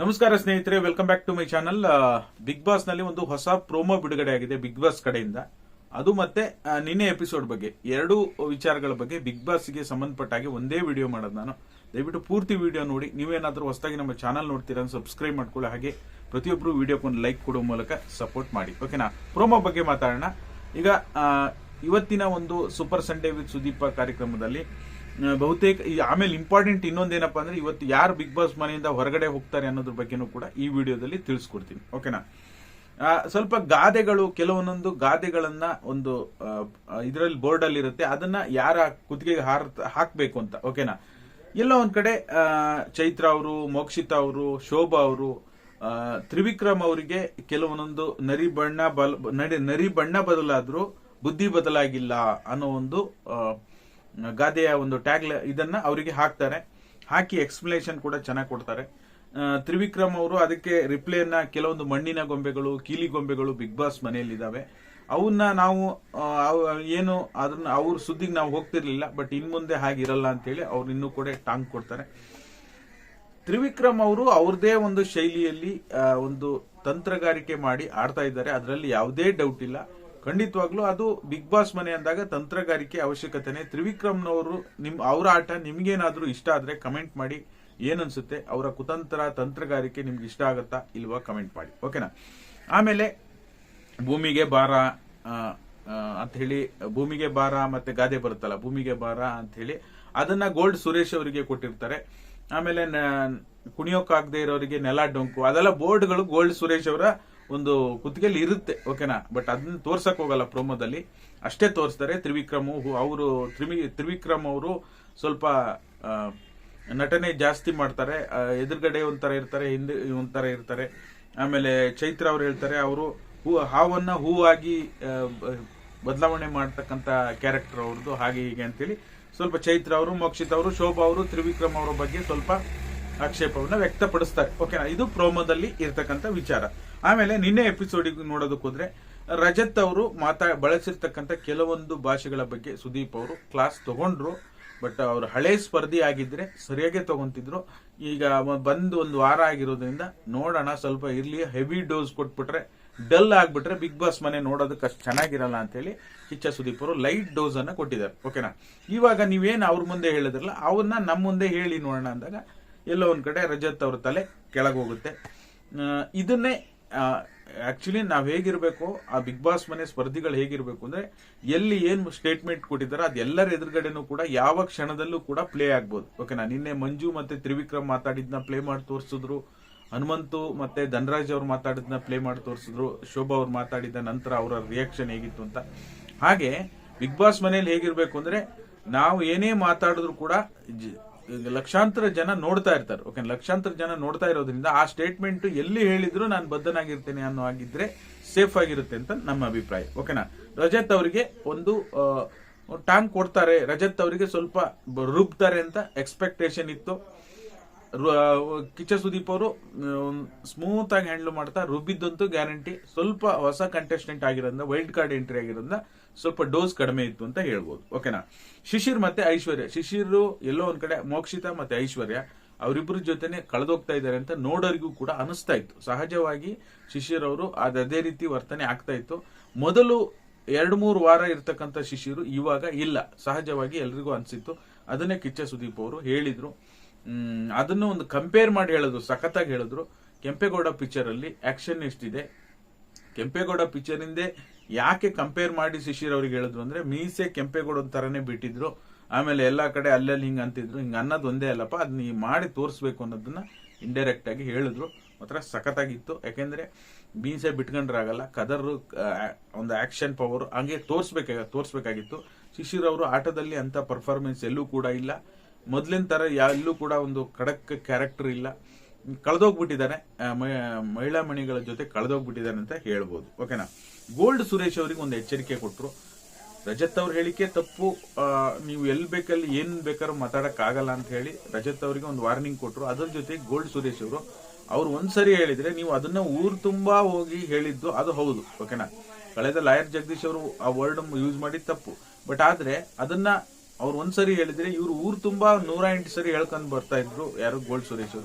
ನಮಸ್ಕಾರ ಸ್ನೇಹಿತರೆ welcome back to my channel Bigg ಬಾಸ್ನಲ್ಲಿ ಒಂದು ಹೊಸ ಪ್ರೋಮೋ ಬಿಡುಗಡೆ ಆಗಿದೆ ಬಿಗ್ ಬಾಸ್ ಕಡೆಯಿಂದ. ಅದು ಮತ್ತೆ ನಿನ್ನೆ ಎಪಿಸೋಡ್ ಬಗ್ಗೆ, ಎರಡು ವಿಚಾರಗಳ ಬಗ್ಗೆ ಬಿಗ್ ಬಾಸ್ಗೆ ಸಂಬಂಧಪಟ್ಟ ಹಾಗೆ ಒಂದೇ ವಿಡಿಯೋ ಮಾಡೋದು ನಾನು. ದಯವಿಟ್ಟು ಪೂರ್ತಿ ವಿಡಿಯೋ ನೋಡಿ, ನೀವೇನಾದರೂ ಹೊಸದಾಗಿ ನಮ್ಮ ಚಾನಲ್ ನೋಡ್ತೀರಾ ಸಬ್ಸ್ಕ್ರೈಬ್ ಮಾಡ್ಕೊಳ್ಳಿ. ಹಾಗೆ ಪ್ರತಿಯೊಬ್ಬರು ವಿಡಿಯೋಕ್ಕೆ ಒಂದು ಲೈಕ್ ಕೊಡೋ ಮೂಲಕ ಸಪೋರ್ಟ್ ಮಾಡಿ. ಓಕೆನಾ ಪ್ರೋಮೋ ಬಗ್ಗೆ ಮಾತಾಡೋಣ. ಈಗ ಇವತ್ತಿನ ಒಂದು ಸೂಪರ್ ಸಂಡೇ ವಿತ್ ಸುದೀಪ ಕಾರ್ಯಕ್ರಮದಲ್ಲಿ ಬಹುತೇಕ ಆಮೇಲೆ ಇಂಪಾರ್ಟೆಂಟ್ ಇನ್ನೊಂದೇನಪ್ಪ ಅಂದ್ರೆ ಇವತ್ತು ಯಾರು ಬಿಗ್ ಬಾಸ್ ಮನೆಯಿಂದ ಹೊರಗಡೆ ಹೋಗ್ತಾರೆ ಅನ್ನೋದ್ರ ಬಗ್ಗೆನೂ ಕೂಡ ಈ ವಿಡಿಯೋದಲ್ಲಿ ತಿಳಿಸ್ಕೊಡ್ತೀನಿ. ಓಕೆನಾ ಸ್ವಲ್ಪ ಗಾದೆಗಳು, ಕೆಲವೊಂದೊಂದು ಗಾದೆಗಳನ್ನ ಒಂದು ಇದರಲ್ಲಿ ಬೋರ್ಡ್ ಅಲ್ಲಿ ಇರುತ್ತೆ. ಅದನ್ನ ಯಾರ ಕುತ್ತಿಗೆಗೆ ಹಾರ, ಹಾಕ್ಬೇಕು ಅಂತ. ಓಕೆನಾ ಎಲ್ಲ ಒಂದ್ ಕಡೆ ಚೈತ್ರ ಅವರು, ಮೋಕ್ಷಿತಾ ಅವರು, ಶೋಭಾ ಅವರು ತ್ರಿವಿಕ್ರಮ್ ಅವರಿಗೆ ಕೆಲವೊಂದೊಂದು ನರಿ ಬಣ್ಣ ಬಲ್ ನರಿ ಬಣ್ಣ ಬದಲಾದ್ರೂ ಬುದ್ಧಿ ಬದಲಾಗಿಲ್ಲ ಅನ್ನೋ ಒಂದು ಗಾದೆಯ ಒಂದು ಟ್ಯಾಗ್ ಇದನ್ನ ಅವರಿಗೆ ಹಾಕ್ತಾರೆ. ಹಾಕಿ ಎಕ್ಸ್ಪ್ಲನೇಷನ್ ಕೂಡ ಚೆನ್ನಾಗಿ ಕೊಡ್ತಾರೆ. ತ್ರಿವಿಕ್ರಮ್ ಅವರು ಅದಕ್ಕೆ ರಿಪ್ಲೇನ ಕೆಲವೊಂದು ಮಣ್ಣಿನ ಗೊಂಬೆಗಳು, ಕೀಲಿ ಗೊಂಬೆಗಳು ಬಿಗ್ ಬಾಸ್ ಮನೆಯಲ್ಲಿ ಇದಾವೆ ಅವನ್ನ ನಾವು ಏನು, ಅದನ್ನ ಅವ್ರ ಸುದ್ದಿಗೆ ನಾವು ಹೋಗ್ತಿರ್ಲಿಲ್ಲ ಬಟ್ ಇನ್ ಮುಂದೆ ಹಾಗಿರಲ್ಲ ಅಂತೇಳಿ ಅವ್ರು ಇನ್ನೂ ಕೂಡ ಟಾಂಗ್ ಕೊಡ್ತಾರೆ. ತ್ರಿವಿಕ್ರಮ್ ಅವರು ಅವ್ರದೇ ಒಂದು ಶೈಲಿಯಲ್ಲಿ ಒಂದು ತಂತ್ರಗಾರಿಕೆ ಮಾಡಿ ಆಡ್ತಾ ಇದ್ದಾರೆ. ಅದರಲ್ಲಿ ಯಾವುದೇ ಡೌಟ್ ಇಲ್ಲ. ಖಂಡಿತವಾಗ್ಲೂ ಅದು ಬಿಗ್ ಬಾಸ್ ಮನೆ ಅಂದಾಗ ತಂತ್ರಗಾರಿಕೆ ಅವಶ್ಯಕತೆನೆ. ತ್ರಿವಿಕ್ರಮ್ನವರು ನಿಮ್, ಅವರ ಆಟ ನಿಮ್ಗೇನಾದ್ರೂ ಇಷ್ಟ ಆದ್ರೆ ಕಮೆಂಟ್ ಮಾಡಿ ಏನನ್ಸುತ್ತೆ, ಅವರ ಕುತಂತ್ರ, ತಂತ್ರಗಾರಿಕೆ ನಿಮ್ಗೆ ಇಷ್ಟ ಆಗುತ್ತಾ ಇಲ್ವಾ ಕಮೆಂಟ್ ಮಾಡಿ. ಓಕೆನಾ ಆಮೇಲೆ ಭೂಮಿಗೆ ಬಾರ ಅಂತ ಹೇಳಿ ಭೂಮಿಗೆ ಬಾರ ಮತ್ತೆ ಗಾದೆ ಬರುತ್ತಲ್ಲ, ಭೂಮಿಗೆ ಬಾರ ಅಂತ ಹೇಳಿ ಅದನ್ನ ಗೋಲ್ಡ್ ಸುರೇಶ್ ಅವರಿಗೆ ಕೊಟ್ಟಿರ್ತಾರೆ. ಆಮೇಲೆ ಕುಣಿಯೋಕ್ಕಾಗದೆ ಇರೋರಿಗೆ ನೆಲ ಡೊಂಕು, ಅದೆಲ್ಲ ಬೋರ್ಡ್ಗಳು ಗೋಲ್ಡ್ ಸುರೇಶ್ ಅವರ ಒಂದು ಕುತ್ತಿಗೆಯಲ್ಲಿ ಇರುತ್ತೆ, ಓಕೆನಾ? ಬಟ್ ಅದನ್ನ ತೋರ್ಸಕ್ ಹೋಗಲ್ಲ ಪ್ರೋಮೋದಲ್ಲಿ. ಅಷ್ಟೇ ತೋರಿಸ್ತಾರೆ ತ್ರಿವಿಕ್ರಮ್ ಅವರು ತ್ರಿವಿಕ್ರಮ್ ಅವರು ಸ್ವಲ್ಪ ನಟನೆ ಜಾಸ್ತಿ ಮಾಡ್ತಾರೆ. ಎದುರುಗಡೆ ಒಂಥರ ಇರ್ತಾರೆ, ಹಿಂದೆ ಒಂಥರ ಇರ್ತಾರೆ. ಆಮೇಲೆ ಚೈತ್ರ ಅವ್ರು ಹೇಳ್ತಾರೆ, ಅವರು ಹೂ, ಹಾವನ್ನ ಹೂವಾಗಿ ಬದಲಾವಣೆ ಮಾಡ್ತಕ್ಕಂಥ ಕ್ಯಾರೆಕ್ಟರ್ ಅವ್ರದ್ದು ಹಾಗೆ ಹೀಗೆ ಅಂತೇಳಿ. ಸ್ವಲ್ಪ ಚೈತ್ರ ಅವರು, ಮೋಕ್ಷಿತ್ ಅವರು, ಶೋಭಾ ಅವರು, ತ್ರಿವಿಕ್ರಮ್ ಅವರ ಬಗ್ಗೆ ಸ್ವಲ್ಪ ಆಕ್ಷೇಪವನ್ನ ವ್ಯಕ್ತಪಡಿಸ್ತಾರೆ. ಓಕೆನಾ ಇದು ಪ್ರೋಮೋದಲ್ಲಿ ಇರ್ತಕ್ಕಂಥ ವಿಚಾರ. ಆಮೇಲೆ ನಿನ್ನೆ ಎಪಿಸೋಡಿಗೆ ನೋಡೋದಕ್ಕೆ ಹೋದ್ರೆ, ರಜತ್ ಅವರು ಮಾತಾ, ಬಳಸಿರ್ತಕ್ಕಂಥ ಕೆಲವೊಂದು ಭಾಷೆಗಳ ಬಗ್ಗೆ ಸುದೀಪ್ ಅವರು ಕ್ಲಾಸ್ ತಗೊಂಡ್ರು ಬಟ್ ಅವರು ಹಳೆ ಸ್ಪರ್ಧಿ ಆಗಿದ್ರೆ ಸರಿಯಾಗೆ ತಗೊಂತಿದ್ರು. ಈಗ ಬಂದು ಒಂದು ವಾರ ಆಗಿರೋದ್ರಿಂದ ನೋಡೋಣ, ಸ್ವಲ್ಪ ಇರ್ಲಿ ಹೆವಿ ಡೋಸ್ ಕೊಟ್ಬಿಟ್ರೆ ಡಲ್ ಆಗ್ಬಿಟ್ರೆ ಬಿಗ್ ಬಾಸ್ ಮನೆ ನೋಡೋದಕ್ಕೆ ಅಷ್ಟು ಚೆನ್ನಾಗಿರಲ್ಲ ಅಂತ ಹೇಳಿ ಕಿಚ್ಚ ಸುದೀಪ್ ಅವರು ಲೈಟ್ ಡೋಸ್ ಅನ್ನ ಕೊಟ್ಟಿದ್ದಾರೆ. ಓಕೆನಾ ಇವಾಗ ನೀವೇನು ಅವ್ರ ಮುಂದೆ ಹೇಳಿದ್ರಲ್ಲ ಅವನ್ನ ನಮ್ಮ ಮುಂದೆ ಹೇಳಿ ನೋಡೋಣ ಅಂದಾಗ ಎಲ್ಲೋ ಒಂದ್ ಕಡೆ ರಜತ್ ಅವ್ರ ತಲೆ ಕೆಳಗೆ ಹೋಗುತ್ತೆ ಆ, ಇದನ್ನೇ ಆಕ್ಚುಲಿ ನಾವು ಹೇಗಿರ್ಬೇಕು ಆ ಬಿಗ್ ಬಾಸ್ ಮನೆ ಸ್ಪರ್ಧಿಗಳು ಹೇಗಿರ್ಬೇಕು ಅಂದ್ರೆ ಎಲ್ಲಿ ಏನ್ ಸ್ಟೇಟ್ಮೆಂಟ್ ಕೊಟ್ಟಿದ್ದಾರೆ ಅದೆಲ್ಲರ ಎದುರುಗಡೆನೂ ಕೂಡ ಯಾವ ಕ್ಷಣದಲ್ಲೂ ಕೂಡ ಪ್ಲೇ ಆಗ್ಬೋದು. ಓಕೆನಾ ನಿನ್ನೆ ಮಂಜು ಮತ್ತೆ ತ್ರಿವಿಕ್ರಮ್ ಮಾತಾಡಿದ್ನ ಪ್ಲೇ ಮಾಡಿ ತೋರಿಸಿದ್ರು. ಹನುಮಂತು ಮತ್ತೆ ಧನರಾಜ್ ಅವ್ರು ಮಾತಾಡಿದ್ನ ಪ್ಲೇ ಮಾಡಿ ತೋರಿಸಿದ್ರು. ಶೋಭಾ ಅವ್ರು ಮಾತಾಡಿದ ನಂತರ ಅವರ ರಿಯಾಕ್ಷನ್ ಹೇಗಿತ್ತು ಅಂತ. ಹಾಗೆ ಬಿಗ್ ಬಾಸ್ ಮನೇಲಿ ಹೇಗಿರ್ಬೇಕು ಅಂದ್ರೆ ನಾವು ಏನೇ ಮಾತಾಡಿದ್ರು ಕೂಡ ಲಕ್ಷಾಂತರ ಜನ ನೋಡ್ತಾ ಇರ್ತಾರೆ. ಓಕೆ ಲಕ್ಷಾಂತರ ಜನ ನೋಡ್ತಾ ಇರೋದ್ರಿಂದ ಆ ಸ್ಟೇಟ್ಮೆಂಟ್ ಎಲ್ಲಿ ಹೇಳಿದ್ರು ನಾನು ಬದ್ಧನಾಗಿರ್ತೇನೆ ಅನ್ನೋ ಆಗಿದ್ರೆ ಸೇಫ್ ಆಗಿರುತ್ತೆ ಅಂತ ನಮ್ಮ ಅಭಿಪ್ರಾಯ. ಓಕೆನಾ ರಜತ್ ಅವರಿಗೆ ಒಂದು ಟಾಂಗ್ ಕೊಡ್ತಾರೆ. ರಜತ್ ಅವರಿಗೆ ಸ್ವಲ್ಪ ರುಬ್ತಾರೆ ಅಂತ ಎಕ್ಸ್ಪೆಕ್ಟೇಷನ್ ಇತ್ತು. ಕಿಚ್ಚ ಸುದೀಪ್ ಅವರು ಸ್ಮೂತ್ ಆಗಿ ಹ್ಯಾಂಡಲ್ ಮಾಡ್ತಾ ರುಬ್ಬಿದ್ದಂತೂ ಗ್ಯಾರಂಟಿ ಸ್ವಲ್ಪ ಹೊಸ ಕಂಟೆಸ್ಟೆಂಟ್ ಆಗಿರೋದ್ರಿಂದ ವೈಲ್ಡ್ ಕಾರ್ಡ್ ಎಂಟ್ರಿ ಆಗಿರೋದ್ರಿಂದ ಸ್ವಲ್ಪ ಡೋಸ್ ಕಡಿಮೆ ಇತ್ತು ಅಂತ ಹೇಳ್ಬೋದು. ಓಕೆನಾ ಶಿಶಿರ್ ಮತ್ತೆ ಐಶ್ವರ್ಯ. ಶಿಶಿರ್ ಎಲ್ಲೋ ಒಂದ್ ಕಡೆ, ಮೋಕ್ಷಿತ ಮತ್ತೆ ಐಶ್ವರ್ಯ ಅವರಿಬ್ಬರ ಜೊತೆನೆ ಕಳೆದೋಗ್ತಾ ಇದ್ದಾರೆ ಅಂತ ನೋಡೋರಿಗೂ ಕೂಡ ಅನಿಸ್ತಾ ಇತ್ತು. ಸಹಜವಾಗಿ ಶಿಶಿರ್ ಅವರು ಅದೇ ರೀತಿ ವರ್ತನೆ ಆಗ್ತಾ ಇತ್ತು. ಮೊದಲು ಎರಡು ಮೂರು ವಾರ ಇರ್ತಕ್ಕಂಥ ಶಿಶಿರು ಇವಾಗ ಇಲ್ಲ. ಸಹಜವಾಗಿ ಎಲ್ರಿಗೂ ಅನ್ಸಿತ್ತು. ಅದನ್ನೇ ಕಿಚ್ಚ ಸುದೀಪ್ ಅವರು ಹೇಳಿದ್ರು. ಅದನ್ನು ಒಂದು ಕಂಪೇರ್ ಮಾಡಿ ಹೇಳಿದ್ರು ಸಖತ್ತಾಗಿ ಹೇಳಿದ್ರು ಕೆಂಪೇಗೌಡ ಪಿಕ್ಚರ್ ಅಲ್ಲಿ ಆಕ್ಷನ್ ಎಷ್ಟಿದೆ? ಕೆಂಪೇಗೌಡ ಪಿಕ್ಚರ್ ಇಂದೇ ಯಾಕೆ ಕಂಪೇರ್ ಮಾಡಿ ಶಿಶಿರ್ ಅವ್ರಿಗೆ ಹೇಳಿದ್ರು ಅಂದ್ರೆ, ಮೀಸೆ ಕೆಂಪೇಗೌಡ ತರನೇ ಬಿಟ್ಟಿದ್ರು. ಆಮೇಲೆ ಎಲ್ಲಾ ಕಡೆ ಅಲ್ಲಲ್ಲಿ ಹಿಂಗೆ ಅಂತಿದ್ರು. ಹಿಂಗೆ ಅನ್ನೋದು ಒಂದೇ ಅಲ್ಲಪ್ಪ ಅದನ್ನ ಈ ಮಾಡಿ ತೋರಿಸ್ಬೇಕು ಅನ್ನೋದನ್ನ ಇಂಡೈರೆಕ್ಟ್ ಆಗಿ ಹೇಳಿದ್ರು. ಮಾತ್ರ ಸಖತ್ತಾಗಿತ್ತು ಯಾಕೆಂದ್ರೆ, ಮೀಸೆ ಬಿಟ್ಕೊಂಡ್ರಾಗಲ್ಲ ಕದರ್ ಒಂದು ಆಕ್ಷನ್ ಪವರ್ ಹಂಗೆ ತೋರಿಸ್ಬೇಕಾಗ, ತೋರಿಸ್ಬೇಕಾಗಿತ್ತು. ಶಿಶಿರ್ ಅವರು ಆಟದಲ್ಲಿ ಅಂತ ಪರ್ಫಾರ್ಮೆನ್ಸ್ ಎಲ್ಲೂ ಕೂಡ ಇಲ್ಲ. ಮೊದ್ಲಿನ ಯಾ- ಎಲ್ಲೂ ಕೂಡ ಒಂದು ಖಡಕ್ ಕ್ಯಾರೆಕ್ಟರ್ ಇಲ್ಲ. ಕಳೆದೋಗ್ಬಿಟ್ಟಿದ್ದಾನೆ. ಮಹಿಳಾ ಮಣಿಗಳ ಜೊತೆ ಕಳೆದೋಗ್ಬಿಟ್ಟಿದ್ದಾನೆ ಅಂತ ಹೇಳ್ಬೋದು. ಓಕೆನಾ ಗೋಲ್ಡ್ ಸುರೇಶ್ ಅವರಿಗೆ ಒಂದು ಎಚ್ಚರಿಕೆ ಕೊಟ್ಟರು ರಜತ್ ಅವ್ರ ಹೇಳಿಕೆ ತಪ್ಪು. ನೀವು ಎಲ್ಲಿ ಬೇಕಲ್ಲಿ ಏನು ಬೇಕಾದ್ರೂ ಮಾತಾಡೋಕ್ಕಾಗಲ್ಲ ಅಂತ ಹೇಳಿ ರಜತ್ ಅವರಿಗೆ ಒಂದು ವಾರ್ನಿಂಗ್ ಕೊಟ್ಟರು ಅದ್ರ ಜೊತೆ ಗೋಲ್ಡ್ ಸುರೇಶ್ ಅವರು, ಅವ್ರು ಒಂದ್ಸರಿ ಹೇಳಿದ್ರೆ ನೀವು ಅದನ್ನ ಊರ್ ತುಂಬಾ ಹೋಗಿ ಹೇಳಿದ್ದು ಅದು ಹೌದು. ಓಕೆನಾ ಕಳೆದ ಲಾಯರ್ ಜಗದೀಶ್ ಅವರು ಆ ವರ್ಡ್ ಯೂಸ್ ಮಾಡಿ ತಪ್ಪು. ಬಟ್ ಆದ್ರೆ ಅದನ್ನ ಅವ್ರು ಒಂದ್ಸರಿ ಹೇಳಿದ್ರೆ ಇವ್ರು ಊರ್ ತುಂಬಾ ನೂರ ಎಂಟು ಸರಿ ಹೇಳ್ಕೊಂಡ್ ಬರ್ತಾ ಇದ್ರು, ಯಾರು ಗೋಲ್ಡ್ ಸುರೇಶ್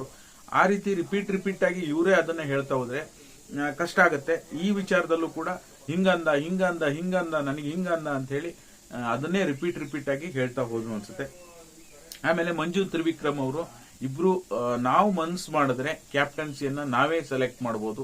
ಆ ರೀತಿ ರಿಪೀಟ್ ರಿಪೀಟ್ ಆಗಿ ಇವರೇ ಅದನ್ನ ಹೇಳ್ತಾ ಹೋದ್ರೆ ಕಷ್ಟ ಆಗತ್ತೆ. ಈ ವಿಚಾರದಲ್ಲೂ ಕೂಡ ಹಿಂಗಂದ ಹಿಂಗಂದ ಹಿಂಗಂದ, ನನಗೆ ಹಿಂಗಂದ ಅಂತ ಹೇಳಿ ಅದನ್ನೇ ರಿಪೀಟ್ ರಿಪೀಟ್ ಆಗಿ ಹೇಳ್ತಾ ಹೋದ್ರು ಅನ್ಸುತ್ತೆ. ಆಮೇಲೆ ಮಂಜು ತ್ರಿವಿಕ್ರಮ್ ಅವರು, ಇಬ್ರು ನಾವು ಮನ್ಸ್ ಮಾಡಿದ್ರೆ ಕ್ಯಾಪ್ಟನ್ಸಿಯನ್ನ ನಾವೇ ಸೆಲೆಕ್ಟ್ ಮಾಡಬಹುದು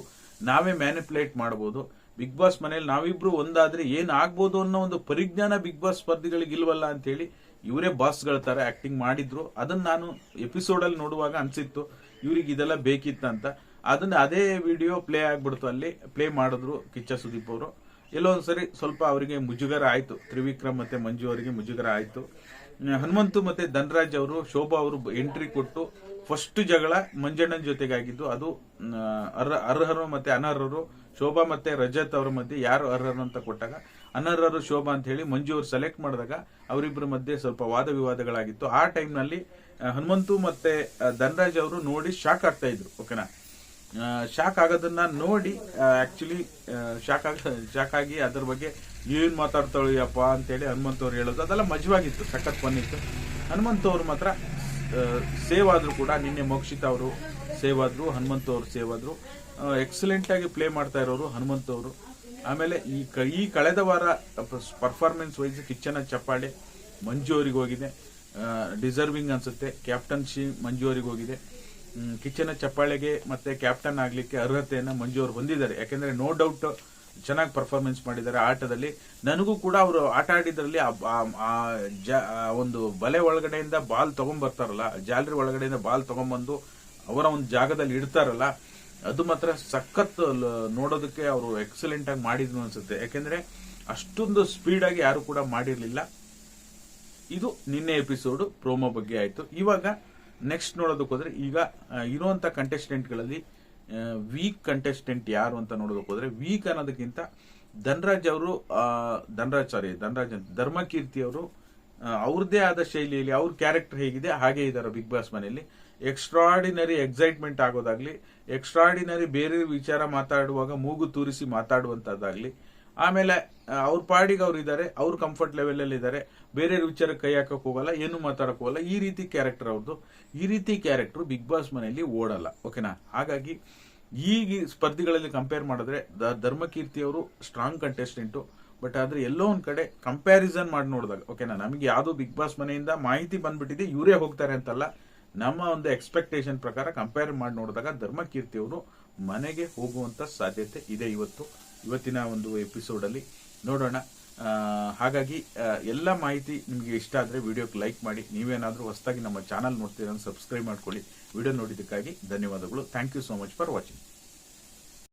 ನಾವೇ ಮ್ಯಾನಿಪುಲೇಟ್ ಮಾಡಬಹುದು ಬಿಗ್ ಬಾಸ್ ಮನೇಲಿ ನಾವಿಬ್ರು ಒಂದಾದ್ರೆ ಏನ್ ಆಗ್ಬೋದು ಅನ್ನೋ ಒಂದು ಪರಿಜ್ಞಾನ ಬಿಗ್ ಬಾಸ್ ಸ್ಪರ್ಧಿಗಳಿಗೆ ಇಲ್ವಲ್ಲ ಅಂತ ಹೇಳಿ ಇವರೇ ಬಾಸ್ಗಳ ತರ ಆಕ್ಟಿಂಗ್ ಮಾಡಿದ್ರು. ಅದನ್ನ ನಾನು ಎಪಿಸೋಡ್ ಅಲ್ಲಿ ನೋಡುವಾಗ ಅನ್ಸಿತ್ತು, ಇವ್ರಿಗೆ ಇದೆಲ್ಲ ಬೇಕಿತ್ತಂತ ಅದನ್ನ ಅದೇ ವಿಡಿಯೋ ಪ್ಲೇ ಆಗ್ಬಿಡ್ತು ಅಲ್ಲಿ ಪ್ಲೇ ಮಾಡಿದ್ರು ಕಿಚ್ಚ ಸುದೀಪ್ ಅವರು. ಎಲ್ಲೋ ಒಂದ್ಸರಿ ಸ್ವಲ್ಪ ಅವರಿಗೆ ಮುಜುಗರ ಆಯ್ತು. ತ್ರಿವಿಕ್ರಮ್ ಮತ್ತೆ ಮಂಜು ಅವರಿಗೆ ಮುಜುಗರ ಆಯ್ತು. ಹನುಮಂತು ಮತ್ತೆ ಧನರಾಜ್ ಅವರು, ಶೋಭಾ ಅವರು ಎಂಟ್ರಿ ಕೊಟ್ಟು ಫಸ್ಟ್ ಜಗಳ ಮಂಜಣ್ಣನ ಜೊತೆಗಾಗಿದ್ದು. ಅದು ಅರ್ಹ- ಅರ್ಹರು ಮತ್ತೆ ಅನರ್ಹರು ಶೋಭಾ ಮತ್ತೆ ರಜತ್ ಅವರ ಮಧ್ಯೆ ಯಾರು ಅರ್ಹರು ಅಂತ ಕೊಟ್ಟಾಗ, ಅನರ್ಹರು ಶೋಭಾ ಅಂತ ಹೇಳಿ ಮಂಜು ಅವರು ಸೆಲೆಕ್ಟ್ ಮಾಡಿದಾಗ ಅವರಿಬ್ಬರ ಮಧ್ಯೆ ಸ್ವಲ್ಪ ವಾದ ವಿವಾದಗಳಾಗಿತ್ತು. ಆ ಟೈಮ್ನಲ್ಲಿ ಹನುಮಂತು ಮತ್ತೆ ಧನರಾಜ್ ಅವರು ನೋಡಿ ಶಾಕ್ ಆಗ್ತಾ ಇದ್ರು, ಓಕೆನಾ? ಶಾಕ್ ಆಗೋದನ್ನ ನೋಡಿ ಆಕ್ಚುಲಿ ಶಾಕ್ ಆಗ ಶಾಕ್ ಆಗಿ ಅದ್ರ ಬಗ್ಗೆ ಏನ್ ಮಾತಾಡ್ತಾಳಿಯಪ್ಪ ಅಂತೇಳಿ ಹನುಮಂತ ಅವ್ರು ಹೇಳೋದು, ಅದೆಲ್ಲ ಮಜವಾಗಿತ್ತು, ಸಖತ್ ಬಂದಿತ್ತು ಹನುಮಂತ ಅವ್ರು ಮಾತ್ರ ಸೇವ್ ಆದ್ರು ಕೂಡ ನಿನ್ನೆ ಮೋಕ್ಷಿತ ಅವರು ಸೇವ್ ಆದ್ರು, ಹನುಮಂತ ಅವರು ಸೇವ್ ಆದ್ರು. ಎಕ್ಸಲೆಂಟ್ ಆಗಿ ಪ್ಲೇ ಮಾಡ್ತಾ ಇರೋರು ಹನುಮಂತ್ ಅವರು. ಆಮೇಲೆ ಈ ಈ ಕಳೆದ ವಾರ ಪರ್ಫಾರ್ಮೆನ್ಸ್ ವೈಸ್ ಕಿಚ್ಚನ ಚಪ್ಪಾಳೆ ಮಂಜು ಅವರಿಗೆ ಹೋಗಿದೆ. ಡಿಸರ್ವಿಂಗ್ ಅನ್ಸುತ್ತೆ. ಕ್ಯಾಪ್ಟನ್ಶಿ ಮಂಜು ಅವರಿಗೆ ಹೋಗಿದೆ. ಕಿಚ್ಚನ ಚಪ್ಪಾಳೆಗೆ ಮತ್ತೆ ಕ್ಯಾಪ್ಟನ್ ಆಗಲಿಕ್ಕೆ ಅರ್ಹತೆಯನ್ನು ಮಂಜು ಅವರು ಹೊಂದಿದ್ದಾರೆ. ಯಾಕೆಂದರೆ ನೋ ಡೌಟ್ ಚೆನ್ನಾಗಿ ಪರ್ಫಾರ್ಮೆನ್ಸ್ ಮಾಡಿದ್ದಾರೆ ಆಟದಲ್ಲಿ. ನನಗೂ ಕೂಡ ಅವರು ಆಟ ಆಡಿದ್ರಲ್ಲಿ ಆ- ಒಂದು ಬಲೆ ಒಳಗಡೆಯಿಂದ ಬಾಲ್ ತೊಗೊಂಬರ್ತಾರಲ್ಲ, ಜಾಲರಿ ಒಳಗಡೆಯಿಂದ ಬಾಲ್ ತಗೊಂಡ್ಬಂದು ಅವರ ಒಂದು ಜಾಗದಲ್ಲಿ ಇಡ್ತಾರಲ್ಲ ಅದು ಮಾತ್ರ ಸಖತ್ ನೋಡೋದಕ್ಕೆ ಅವರು ಎಕ್ಸಲೆಂಟ್ ಆಗಿ ಮಾಡಿದ್ರು ಅನ್ಸುತ್ತೆ. ಯಾಕೆಂದ್ರೆ ಅಷ್ಟೊಂದು ಸ್ಪೀಡ್ ಆಗಿ ಯಾರು ಕೂಡ ಮಾಡಿರಲಿಲ್ಲ. ಇದು ನಿನ್ನೆ ಎಪಿಸೋಡ್ ಪ್ರೋಮೋ ಬಗ್ಗೆ ಆಯ್ತು. ಇವಾಗ ನೆಕ್ಸ್ಟ್ ನೋಡೋದಕ್ಕೆ ಹೋದ್ರೆ ಈಗ ಇರುವಂತ ಕಂಟೆಸ್ಟೆಂಟ್ಗಳಲ್ಲಿ ವೀಕ್ ಕಂಟೆಸ್ಟೆಂಟ್ ಯಾರು ಅಂತ ನೋಡೋದಕ್ಕೆ ಹೋದ್ರೆ ವೀಕ್ ಅನ್ನೋದಕ್ಕಿಂತ ಧನ್ರಾಜ್ ಅವರು ಧನ್ರಾಜ್ ಸಾರಿ ಧನ್ರಾಜ್ ಅಂತ, ಧರ್ಮಕೀರ್ತಿ ಅವರು ಅವ್ರದ್ದೇ ಆದ ಶೈಲಿಯಲ್ಲಿ ಅವ್ರ ಕ್ಯಾರೆಕ್ಟರ್ ಹೇಗಿದೆ, ಹಾಗೆ ಇದ್ದಾರೆ ಬಿಗ್ ಬಾಸ್ ಮನೆಯಲ್ಲಿ. ಎಕ್ಸ್ಟ್ರಾಡಿನರಿ ಎಕ್ಸೈಟ್ಮೆಂಟ್ ಆಗೋದಾಗ್ಲಿ ಎಕ್ಸ್ಟ್ರಾಡಿನರಿ ಬೇರೆ ವಿಚಾರ ಮಾತಾಡುವಾಗ ಮೂಗು ತೂರಿಸಿ ಮಾತಾಡುವಂತದ್ದಾಗ್ಲಿ ಆಮೇಲೆ ಅವ್ರ ಪಾಡಿಗೆ ಅವ್ರು ಇದ್ದಾರೆ ಅವ್ರ ಕಂಫರ್ಟ್ ಲೆವೆಲ್ ಅಲ್ಲಿ ಇದ್ದಾರೆ ಬೇರೆ ವಿಚಾರ ಕೈ ಹಾಕಕ್ ಹೋಗಲ್ಲ, ಏನು ಮಾತಾಡಕ್ ಹೋಗಲ್ಲ, ಈ ರೀತಿ ಕ್ಯಾರೆಕ್ಟರ್ ಅವ್ರದ್ದು ಈ ರೀತಿ ಕ್ಯಾರೆಕ್ಟರ್ ಬಿಗ್ ಬಾಸ್ ಮನೆಯಲ್ಲಿ ಓಡಲ್ಲ ಓಕೆನಾ ಹಾಗಾಗಿ, ಈಗ ಸ್ಪರ್ಧಿಗಳಲ್ಲಿ ಕಂಪೇರ್ ಮಾಡಿದ್ರೆ ಧರ್ಮಕೀರ್ತಿ ಅವರು ಸ್ಟ್ರಾಂಗ್ ಕಂಟೆಸ್ಟೆಂಟು ಬಟ್ ಆದ್ರೆ ಎಲ್ಲೋ ಒಂದ್ ಕಡೆ ಕಂಪ್ಯಾರಿಸನ್ ಮಾಡಿ ನೋಡಿದಾಗ ಓಕೆನಾ ನಮಗೆ ಯಾವ್ದು ಬಿಗ್ ಬಾಸ್ ಮನೆಯಿಂದ ಮಾಹಿತಿ ಬಂದ್ಬಿಟ್ಟಿದೆ, ಇವರೇ ಹೋಗ್ತಾರೆ ಅಂತಲ್ಲ ನಮ್ಮ ಒಂದು ಎಕ್ಸ್ಪೆಕ್ಟೇಷನ್ ಪ್ರಕಾರ ಕಂಪೇರ್ ಮಾಡಿ ನೋಡಿದಾಗ ಧರ್ಮಕೀರ್ತಿ ಅವರು ಮನೆಗೆ ಹೋಗುವಂತ ಸಾಧ್ಯತೆ ಇದೆ ಇವತ್ತು. ಇವತ್ತಿನ ಒಂದು ಎಪಿಸೋಡ್ ಅಲ್ಲಿ ನೋಡೋಣ. ಹಾಗಾಗಿ ಎಲ್ಲ ಮಾಹಿತಿ ನಿಮಗೆ ಇಷ್ಟ ಆದರೆ ವಿಡಿಯೋಕ್ಕೆ ಲೈಕ್ ಮಾಡಿ. ನೀವೇನಾದರೂ ಹೊಸದಾಗಿ ನಮ್ಮ ಚಾನಲ್ ನೋಡ್ತೀರ ಸಬ್ಸ್ಕ್ರೈಬ್ ಮಾಡ್ಕೊಳ್ಳಿ. ವಿಡಿಯೋ ನೋಡಿದ್ದಕ್ಕಾಗಿ ಧನ್ಯವಾದಗಳು. Thank you so much for watching